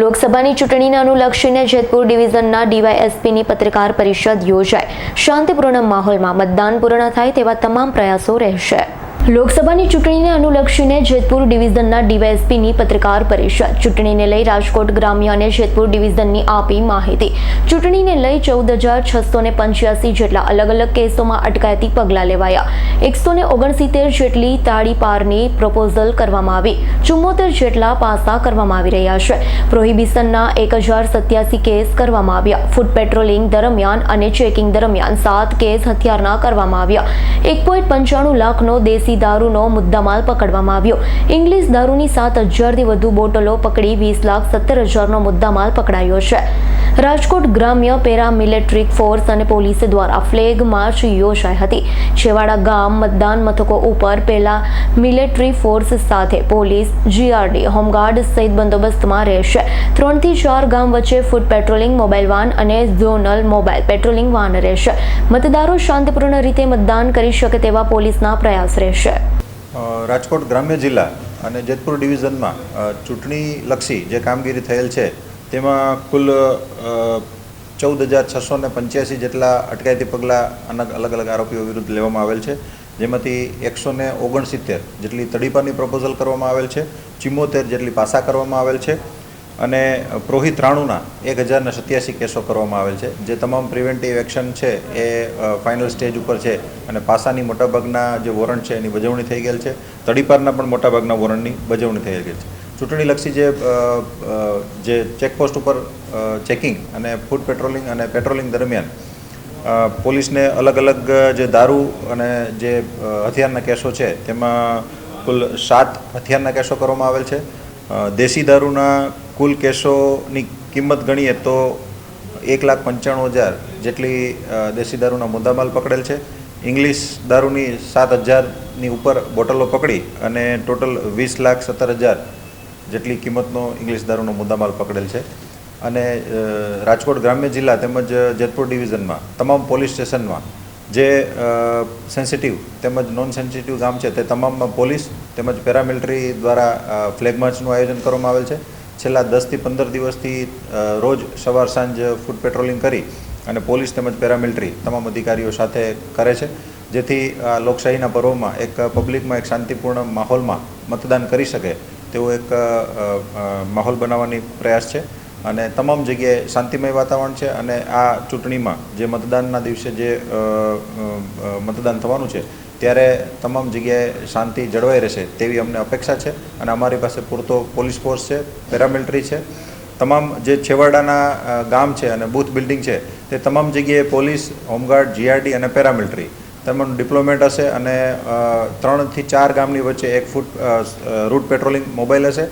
લોકસભાની ચૂંટણીને અનુલક્ષીને જેતપુર ડિવિઝનના ડીવાયએસપીની પત્રકાર પરિષદ યોજાય શાંતિપૂર્ણ માહોલમાં મતદાન પૂર્ણ થાય તેવા તમામ પ્રયાસો રહેશે. લોકસભાની ચૂંટણીને અનુલક્ષીને જેતપુર ડિવિઝનના ડીવાયએસપીની પત્રકાર પરિષદ ચૂંટણીને લઈ રાજકોટ ગ્રામ્ય અને જેતપુર ડિવિઝનની આપી માહિતી. ચૂંટણીને લઈ ચૌદ હજાર છસો ને પંચ્યાસી જેટલા અલગ અલગ કેસોમાં અટકાયતી પગલાં લેવાયા. એકસો ને ઓગણસિત્તેર જેટલી તાળીપારની પ્રપોઝલ કરવામાં આવી. ચુમ્મોતેર જેટલા પાસા કરવામાં આવી રહ્યા છે. પ્રોહિબિશનના એક હજાર સત્યાસી કેસ કરવામાં આવ્યા. ફૂડ પેટ્રોલિંગ દરમિયાન અને ચેકિંગ દરમિયાન સાત કેસ હથિયારના કરવામાં આવ્યા. એક પોઈન્ટ પંચાણું લાખનો દેશી દારૂનો મુદ્દામાલ પકડવામાં આવ્યો. ઇંગ્લિશ દારૂની સાત હજારથી વધુ બોટલો પકડી વીસ લાખ સત્તર હજારનો મુદ્દામાલ પકડાયો છે. રાજકોટ ગ્રામ્ય પેરામિલિટરી ફોર્સ અને પોલીસ દ્વારા ફ્લેગ માર્ચ યોજાઈ હતી. છેવાડા ગામ મતદાન મથકો ઉપર પહેલા મિલિટરી ફોર્સ સાથે પોલીસ, જીઆરડી, હોમગાર્ડ સહિત બંદોબસ્તમાં રહેશે. ત્રણથી ચાર ગામ વચ્ચે ફૂડ પેટ્રોલિંગ, મોબાઈલ વાન અને ઝોનલ મોબાઈલ પેટ્રોલિંગ વાન રહેશે. મતદારો શાંતિપૂર્ણ રીતે મતદાન કરી શકે તેવા પોલીસના પ્રયાસ રહેશે. રાજકોટ ગ્રામ્ય જિલ્લા અને જેતપુર ડિવિઝનમાં ચૂંટણીલક્ષી જે કામગીરી થયેલ છે તેમાં કુલ ચૌદ હજાર છસો ને પંચ્યાસી જેટલા અટકાયતી પગલાં અલગ અલગ અલગ આરોપીઓ વિરુદ્ધ લેવામાં આવેલ છે. જેમાંથી એકસો ને ઓગણસિત્તેર જેટલી તડીપાની પ્રપોઝલ કરવામાં આવેલ છે, ચિમ્મોતેર જેટલી પાસા કરવામાં આવેલ છે અને પ્રોહિત રાણુના એક હજારને સત્યાસી કેસો કરવામાં આવેલ છે. જે તમામ પ્રિવેન્ટિવ એક્શન છે એ ફાઇનલ સ્ટેજ ઉપર છે અને પાસાની મોટાભાગના જે વોરંટ છે એની બજવણી થઈ ગયેલ છે. તડીપારના પણ મોટાભાગના વોરંટની બજવણી થઈ ગયેલ છે. ચૂંટણીલક્ષી જે ચેકપોસ્ટ ઉપર ચેકિંગ અને ફૂડ પેટ્રોલિંગ અને પેટ્રોલિંગ દરમિયાન પોલીસને અલગ અલગ જે દારૂ અને જે હથિયારના કેસો છે, તેમાં કુલ સાત હથિયારના કેસો કરવામાં આવેલ છે. દેશી દારૂના કુલ કેસોની કિંમત ગણીએ તો એક લાખ પંચાણું હજાર જેટલી દેશી દારૂના મુદ્દામાલ પકડેલ છે. ઇંગ્લિશ દારૂની સાત હજારની ઉપર બોટલો પકડી અને ટોટલ વીસ લાખ સત્તર હજાર જેટલી કિંમતનો ઇંગ્લિશ દારૂનો મુદ્દામાલ પકડેલ છે. અને રાજકોટ ગ્રામ્ય જિલ્લા તેમજ જેતપુર ડિવિઝનમાં, તમામ પોલીસ સ્ટેશનમાં જે સેન્સિટિવ તેમજ નોન સેન્સિટિવ ગામ છે તે તમામમાં પોલીસ તેમજ પેરામિલિટરી દ્વારા ફ્લેગ માર્ચનું આયોજન કરવામાં આવેલ છે. છેલ્લા દસથી પંદર દિવસથી રોજ સવાર સાંજ ફૂડ પેટ્રોલિંગ કરી અને પોલીસ તેમજ પેરામિલિટરી તમામ અધિકારીઓ સાથે કરે છે. જેથી લોકશાહીના પર્વમાં એક પબ્લિકમાં એક શાંતિપૂર્ણ માહોલમાં મતદાન કરી શકે તેવો એક માહોલ બનાવવાની પ્રયાસ છે અને તમામ જગ્યાએ શાંતિમય વાતાવરણ છે અને આ ચૂંટણીમાં જે મતદાનના દિવસે જે મતદાન થવાનું છે ત્યારે તમામ જગ્યાએ શાંતિ જળવાઈ રહેશે તેવી અમને અપેક્ષા છે અને અમારી પાસે પૂરતો પોલીસ ફોર્સ છે, પેરામિલિટરી છે. તમામ જે છેવાડાના ગામ છે અને બૂથ બિલ્ડિંગ છે તે તમામ જગ્યાએ પોલીસ, હોમગાર્ડ, જીઆરડી અને પેરામિલિટરી તમામનું ડિપ્લોમેન્ટ હશે અને ત્રણથી ચાર ગામની વચ્ચે એક ફૂટ રૂટ પેટ્રોલિંગ મોબાઈલ હશે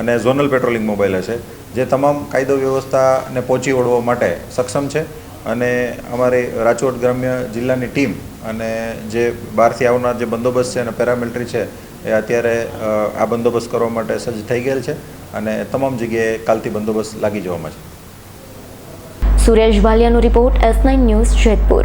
અને ઝોનલ પેટ્રોલિંગ મોબાઈલ હશે, જે તમામ કાયદો વ્યવસ્થાને પહોંચી વળવા માટે સક્ષમ છે. અને અમારી રાજકોટ ગ્રામ્ય જિલ્લાની ટીમ અને જે બહારથી આવનાર જે બંદોબસ્ત છે અને પેરામિલિટરી છે, એ અત્યારે આ બંદોબસ્ત કરવા માટે સજ્જ થઈ ગયેલ છે અને તમામ જગ્યાએ કાલથી બંદોબસ્ત લાગી જવામાં છે. Suresh ભાલિયાનો report S nine news Jetpur.